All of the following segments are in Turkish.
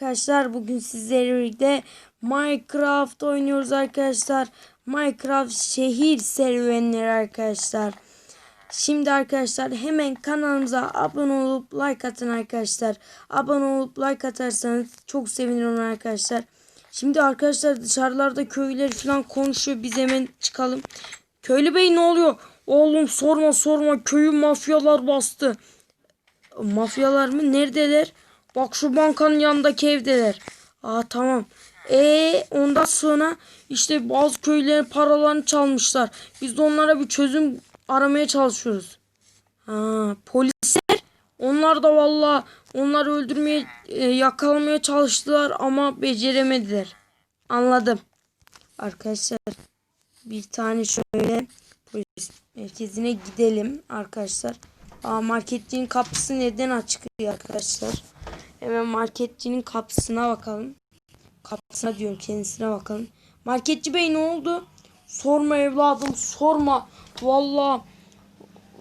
Arkadaşlar bugün sizlerle birlikte Minecraft oynuyoruz arkadaşlar. Minecraft şehir serüvenleri arkadaşlar. Şimdi arkadaşlar hemen kanalımıza abone olup like atın arkadaşlar. Abone olup like atarsanız çok sevinirim arkadaşlar. Şimdi arkadaşlar dışarılarda köyler falan konuşuyor. Biz hemen çıkalım. Köylü bey ne oluyor? Oğlum sorma sorma köyü mafyalar bastı. Mafyalar mı? Neredeler? Bak şu bankanın yanındaki evdeler. Aa tamam. E ondan sonra işte bazı köylerin paralarını çalmışlar. Biz de onlara bir çözüm aramaya çalışıyoruz. Ha, polisler onlar da valla onları öldürmeye e, yakalamaya çalıştılar ama beceremediler. Anladım. Arkadaşlar bir tane şöyle polis merkezine gidelim arkadaşlar. Aa, marketçinin kapısı neden açık arkadaşlar? Hemen marketçinin kapısına bakalım. Kapısına diyorum kendisine bakalım. Marketçi bey ne oldu? Sorma evladım sorma. Valla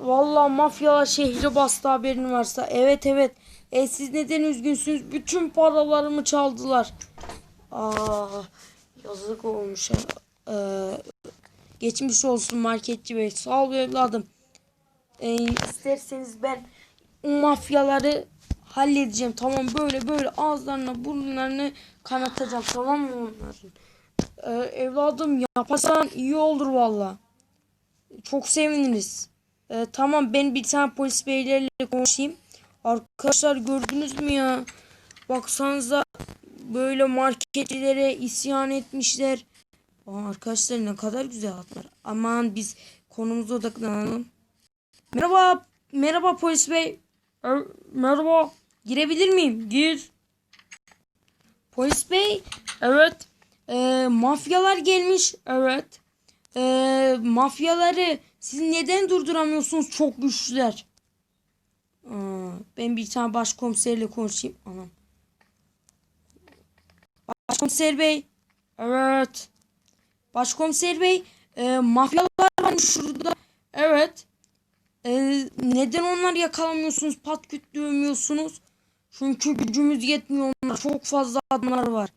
valla mafyalar şehri bastı haberin varsa. Evet evet. E siz neden üzgünsünüz? Bütün paralarımı çaldılar. Aa yazık olmuş. Ee, geçmiş olsun marketçi bey. Sağ ol evladım. Ee, isterseniz ben mafyaları halledeceğim. Tamam böyle böyle ağızlarına burunlarını kanatacağım. Tamam mı onların? Ee, evladım yaparsan iyi olur valla. Çok seviniriz. Ee, tamam ben bir tane polis beylerle konuşayım. Arkadaşlar gördünüz mü ya? Baksanıza böyle marketlere isyan etmişler. Aa, arkadaşlar ne kadar güzel atlar. Aman biz konumuza odaklanalım. Merhaba, merhaba polis bey. E, merhaba. Girebilir miyim? Gir. Polis bey. Evet. E, mafyalar gelmiş. Evet. E, mafyaları siz neden durduramıyorsunuz? Çok güçlüler. Aa, ben bir tane başkomiserle konuşayım. Anam. Başkomiser bey. Evet. Başkomiser bey. E, mafyalar varmış şurada. Evet. Ee, neden onları yakalamıyorsunuz? Pat küt dövmüyorsunuz. Çünkü gücümüz yetmiyor onlar. Çok fazla adamlar var.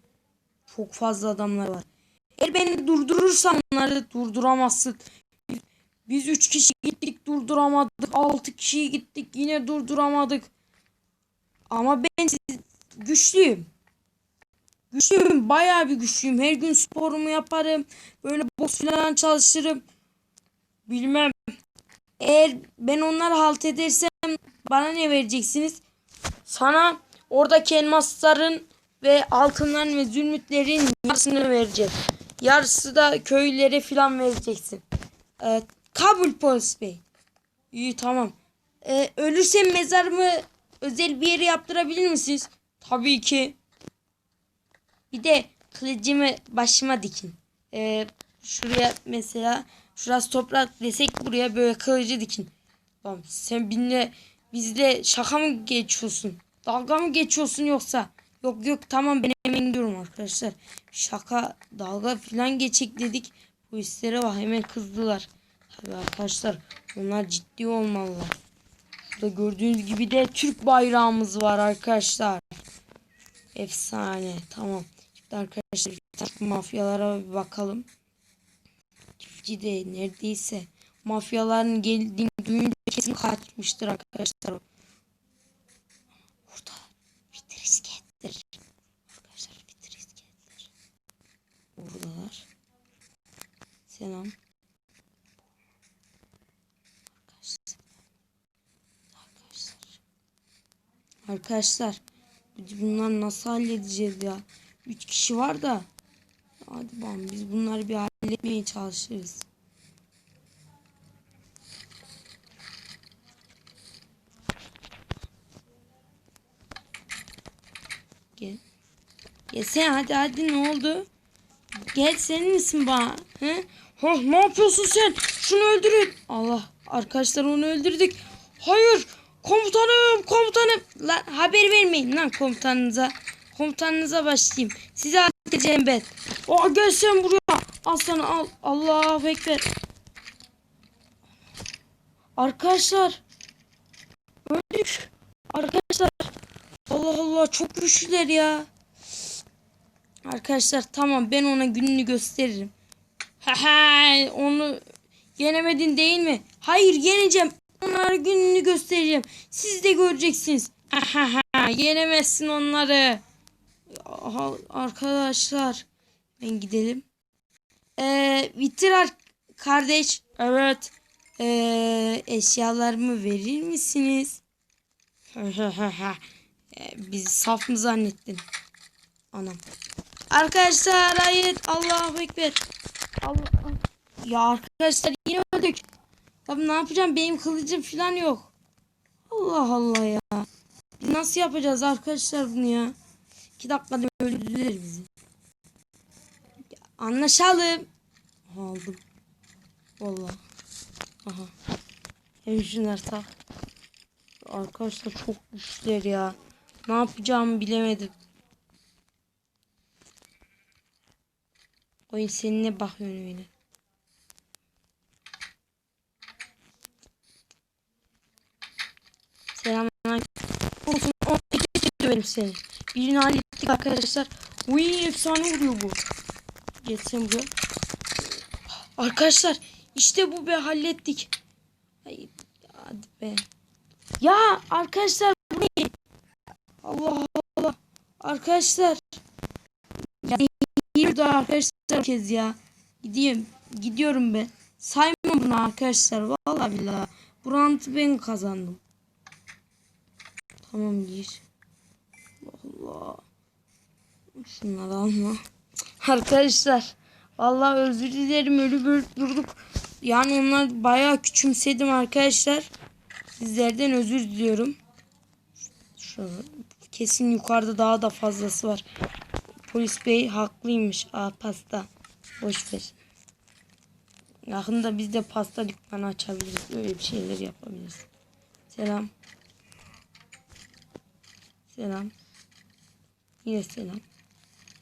Çok fazla adamlar var. Eğer beni durdurursan onları durduramazsın. Biz üç kişi gittik durduramadık. Altı kişi gittik yine durduramadık. Ama ben güçlüyüm. Güçlüyüm. Bayağı bir güçlüyüm. Her gün sporumu yaparım. Böyle boks falan çalışırım. Bilmem. Eğer ben onları halt edersem bana ne vereceksiniz? Sana oradaki elmasların ve altınların ve zümrütlerin yarısını vereceğim. Yarısı da köylere filan vereceksin. Ee, kabul polis bey. İyi tamam. Ee, ölürsem mezarımı özel bir yere yaptırabilir misiniz? Tabii ki. Bir de kılıcımı başıma dikin. Ee, şuraya mesela Şurası toprak desek buraya böyle kılıcı dikin. Lan sen binle bizle şaka mı geçiyorsun? Dalga mı geçiyorsun yoksa? Yok yok tamam ben hemen gidiyorum arkadaşlar. Şaka dalga falan geçik dedik. Bu hislere bak hemen kızdılar. Tabii arkadaşlar onlar ciddi olmalılar. Burada gördüğünüz gibi de Türk bayrağımız var arkadaşlar. Efsane tamam. Şimdi arkadaşlar mafyalara bir bakalım çiftçi de neredeyse mafyaların geldiğini duyunca kesin kaçmıştır arkadaşlar. Burada Vitrisget'tir. Arkadaşlar Vitrisget'tir. Buradalar. Selam. Arkadaşlar. Arkadaşlar. Arkadaşlar. Bunlar nasıl halledeceğiz ya? Üç kişi var da. Hadi bakalım biz bunları bir halletmeye çalışırız. Gel. Gel sen hadi hadi ne oldu? Gel senin misin bana? He? Ha, ne yapıyorsun sen? Şunu öldürün. Allah arkadaşlar onu öldürdük. Hayır komutanım komutanım. Lan haber vermeyin lan komutanınıza. Komutanınıza başlayayım. Size halledeceğim ben. Aa gel sen buraya. Al sana al. Allahu Ekber. Arkadaşlar. Öldük. Arkadaşlar. Allah Allah çok güçlüler ya. Arkadaşlar tamam ben ona gününü gösteririm. Haha onu yenemedin değil mi? Hayır yeneceğim. Onlara gününü göstereceğim. Siz de göreceksiniz. Haha yenemezsin onları. Arkadaşlar ben gidelim. Ee, bitir ar- kardeş. Evet. Ee, eşyalarımı verir misiniz? Ee, Bizi saf mı zannettin? Anam. Arkadaşlar hayır. Allahu Ekber. Allah. Ya arkadaşlar yine öldük. Ya ne yapacağım? Benim kılıcım falan yok. Allah Allah ya. Biz nasıl yapacağız arkadaşlar bunu ya? İki dakikada öldürdüler bizi. Anlaşalım. Aldım. Vallahi. Aha. Hem şunları tak. Arkadaşlar çok güçler ya. Ne yapacağımı bilemedim. Oyun seninle bakıyorsun öyle. Selamünaleyküm. Olsun. o- iki döverim seni. Birini hallettik arkadaşlar. Uy efsane vuruyor bu. Geçsem buraya. Arkadaşlar işte bu be hallettik. Ay, hadi be. Ya arkadaşlar bu ne? Allah Allah. Arkadaşlar. Ya de arkadaşlar kez ya. Gideyim. Gidiyorum ben. Sayma bunu arkadaşlar. Vallahi billahi. Bu rantı ben kazandım. Tamam gir. Allah Allah. Şunları alma. Arkadaşlar. Vallahi özür dilerim. Ölü bölüp durduk. Yani onlar bayağı küçümsedim arkadaşlar. Sizlerden özür diliyorum. Şurada. Kesin yukarıda daha da fazlası var. Polis bey haklıymış. Aa pasta. Boş ver. Yakında biz de pasta dükkanı açabiliriz. Öyle bir şeyler yapabiliriz. Selam. Selam. Yine selam.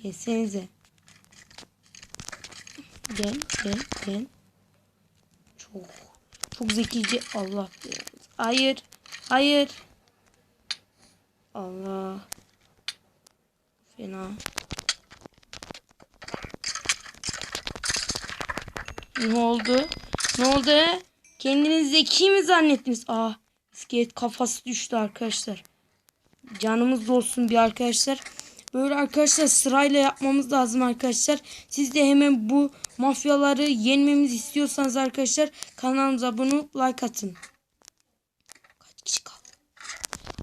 Gelsenize. Gel gel gel. Çok çok zekice Allah. Hayır. Hayır. Allah. Fena. Ne oldu? Ne oldu? he? Kendinizi zeki mi zannettiniz? Aa, iskelet kafası düştü arkadaşlar. Canımız olsun bir arkadaşlar. Böyle arkadaşlar sırayla yapmamız lazım arkadaşlar. Siz de hemen bu mafyaları yenmemizi istiyorsanız arkadaşlar kanalımıza abone like atın. Kaç kişi kaldı?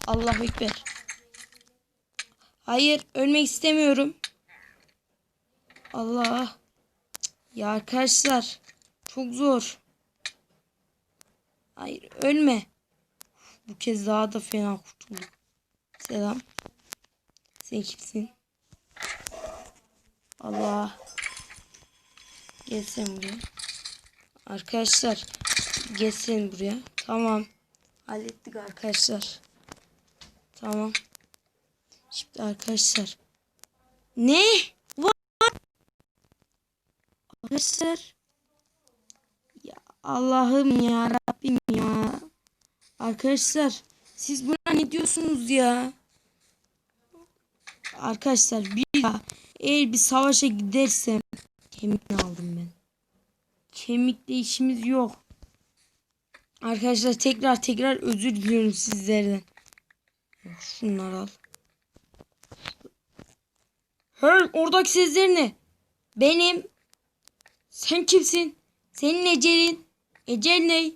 Allahu Ekber. Hayır ölmek istemiyorum. Allah. Ya arkadaşlar çok zor. Hayır ölme. Bu kez daha da fena kurtulduk. Selam. Sen kimsin? Allah. Gel sen buraya. Arkadaşlar gel sen buraya. Tamam. Hallettik arkadaşlar. Tamam. Şimdi arkadaşlar. Ne? Var. Arkadaşlar. Ya Allah'ım ya Rabbim ya. Arkadaşlar siz buna ne diyorsunuz ya? Arkadaşlar bir daha eğer bir savaşa gidersem kemik aldım ben? Kemikle işimiz yok. Arkadaşlar tekrar tekrar özür diliyorum sizlerden. Şunları al. Hey oradaki sesler ne? Benim. Sen kimsin? Senin ecelin. Ecel ne?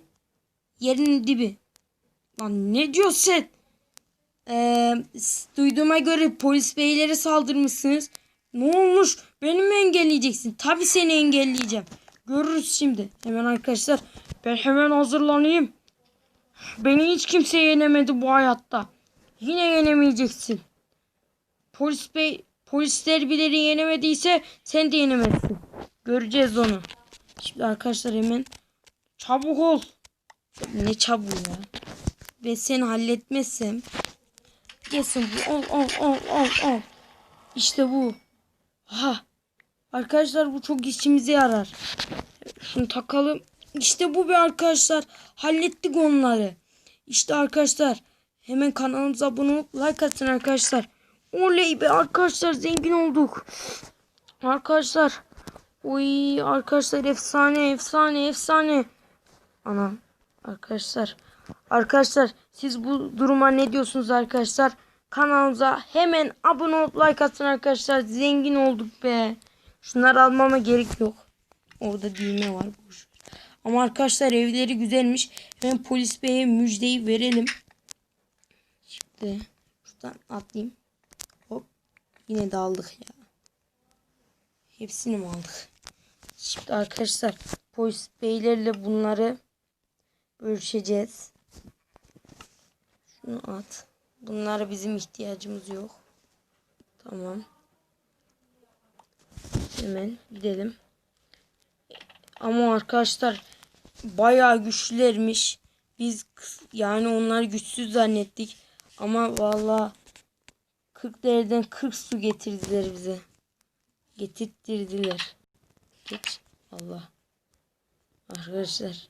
Yerin dibi. Lan ne diyorsun sen? Ee, duyduğuma göre polis beylere saldırmışsınız. Ne olmuş? Beni mi engelleyeceksin? Tabii seni engelleyeceğim. Görürüz şimdi. Hemen arkadaşlar ben hemen hazırlanayım. Beni hiç kimse yenemedi bu hayatta. Yine yenemeyeceksin. Polis bey, polisler bile yenemediyse sen de yenemezsin. Göreceğiz onu. Şimdi arkadaşlar hemen çabuk ol. Ne çabuk ya. Ve seni halletmezsem Gelsin bu. Al al al al al. İşte bu. Ha. Arkadaşlar bu çok işimize yarar. Şunu takalım. İşte bu be arkadaşlar. Hallettik onları. İşte arkadaşlar. Hemen kanalımıza abone olup like atın arkadaşlar. Oley be arkadaşlar zengin olduk. Arkadaşlar. Uy arkadaşlar efsane efsane efsane. Anam arkadaşlar. Arkadaşlar siz bu duruma ne diyorsunuz arkadaşlar? Kanalımıza hemen abone olup like atın arkadaşlar. Zengin olduk be. Şunları almama gerek yok. Orada düğme var. Boş. Ama arkadaşlar evleri güzelmiş. Hemen polis beye müjdeyi verelim. Şimdi şuradan atlayayım. Hop. Yine de aldık ya. Hepsini mi aldık? Şimdi arkadaşlar polis beylerle bunları bölüşeceğiz. Şunu at. Bunlara bizim ihtiyacımız yok. Tamam. Hemen gidelim. Ama arkadaşlar bayağı güçlülermiş. Biz yani onlar güçsüz zannettik. Ama valla 40 dereden 40 su getirdiler bize. Getirttirdiler. Geç. Allah. Arkadaşlar.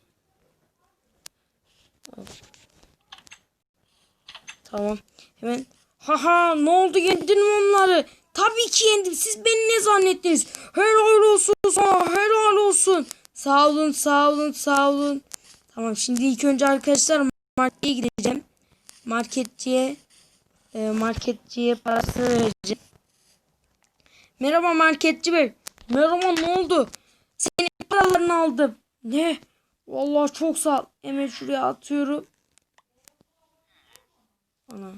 Tamam. Hemen. Haha ne oldu yendin mi onları? Tabii ki yendim. Siz beni ne zannettiniz? Helal olsun sana. Helal olsun. Sağ olun sağ olun sağ olun. Tamam şimdi ilk önce arkadaşlar markete gideceğim. Marketçiye e, marketçiye parasını vereceğim. Merhaba marketçi bey. Merhaba ne oldu? Senin paralarını aldım. Ne? Vallahi çok sağ ol. Hemen şuraya atıyorum. Ana.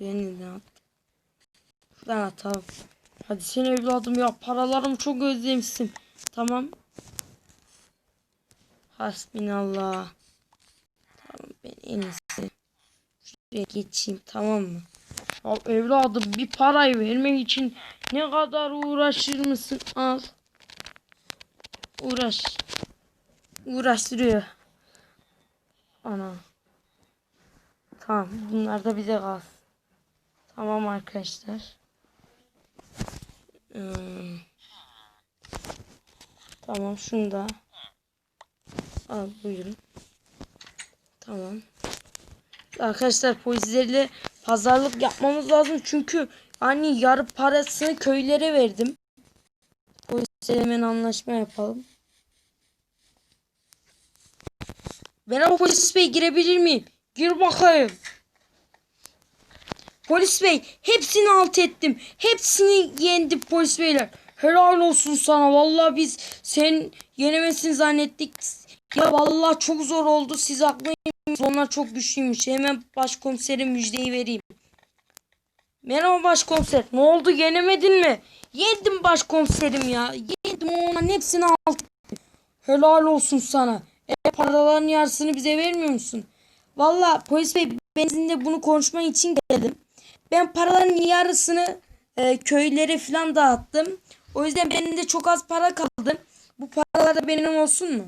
Beni ne at? Şuradan atalım. Hadi sen evladım ya paralarımı çok özlemişsin. Tamam. Hasbinallah. Tamam ben en iyisi. Şuraya geçeyim tamam mı? Ya evladım bir parayı vermek için ne kadar uğraşır mısın? Al. Uğraş. Uğraştırıyor. Ana. Tamam bunlar da bize kalsın. Tamam arkadaşlar. Hmm. Tamam şunu da al buyurun. Tamam. Arkadaşlar polislerle pazarlık yapmamız lazım çünkü hani yarı parasını köylere verdim. Polislerle hemen anlaşma yapalım. Merhaba polis bey girebilir miyim? Gir bakayım. Polis bey hepsini alt ettim. Hepsini yendim polis beyler. Helal olsun sana. Vallahi biz sen yenemezsin zannettik. Ya vallahi çok zor oldu. Siz haklıymışsınız. Onlar çok güçlüymüş. Hemen başkomisere müjdeyi vereyim. Merhaba başkomiser. Ne oldu yenemedin mi? Yendim başkomiserim ya. Yendim onların hepsini alt. Helal olsun sana. E paraların yarısını bize vermiyor musun? Valla polis bey ben sizinle bunu konuşmak için geldim. Ben paraların yarısını e, köylere falan dağıttım. O yüzden benim de çok az para kaldı. Bu paralar da benim olsun mu?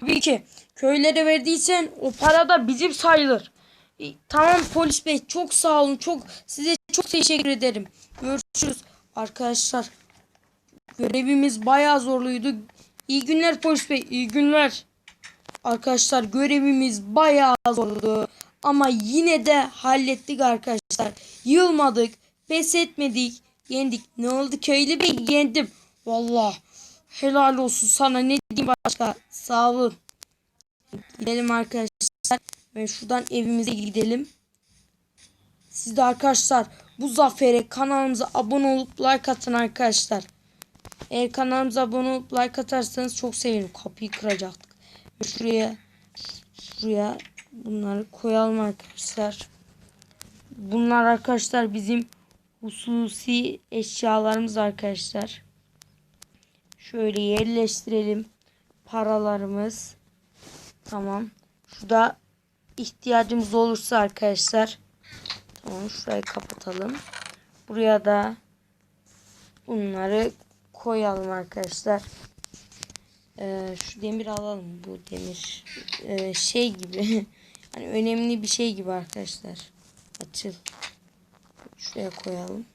Tabii ki. Köylere verdiysen o para da bizim sayılır. E, tamam polis bey çok sağ olun. Çok size çok teşekkür ederim. Görüşürüz arkadaşlar. Görevimiz bayağı zorluydu. İyi günler polis bey. İyi günler. Arkadaşlar görevimiz bayağı zordu. Ama yine de hallettik arkadaşlar. Yılmadık. Pes etmedik. Yendik. Ne oldu köylü bey? Yendim. Vallahi helal olsun sana. Ne diyeyim başka? Sağ olun. Gidelim arkadaşlar. Ve şuradan evimize gidelim. Siz de arkadaşlar bu zafere kanalımıza abone olup like atın arkadaşlar. Eğer kanalımıza abone olup like atarsanız çok sevinirim. Kapıyı kıracaktık. Şuraya şuraya bunları koyalım arkadaşlar. Bunlar arkadaşlar bizim hususi eşyalarımız arkadaşlar. Şöyle yerleştirelim. Paralarımız. Tamam. Şurada ihtiyacımız olursa arkadaşlar. Tamam şurayı kapatalım. Buraya da bunları koyalım arkadaşlar. Ee, şu demir alalım. Bu demir ee, şey gibi. hani önemli bir şey gibi arkadaşlar. Açıl. Şuraya koyalım.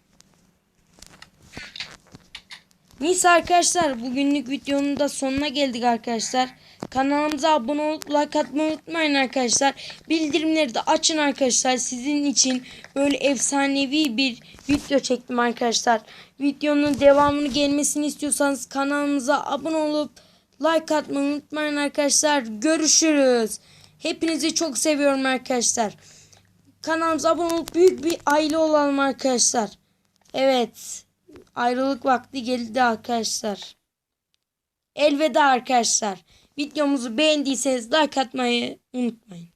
Neyse arkadaşlar bugünlük videonun da sonuna geldik arkadaşlar. Kanalımıza abone olup like atmayı unutmayın arkadaşlar. Bildirimleri de açın arkadaşlar. Sizin için böyle efsanevi bir video çektim arkadaşlar. Videonun devamını gelmesini istiyorsanız kanalımıza abone olup like atmayı unutmayın arkadaşlar. Görüşürüz. Hepinizi çok seviyorum arkadaşlar. Kanalımıza abone olup büyük bir aile olalım arkadaşlar. Evet. Ayrılık vakti geldi arkadaşlar. Elveda arkadaşlar. Videomuzu beğendiyseniz like atmayı unutmayın.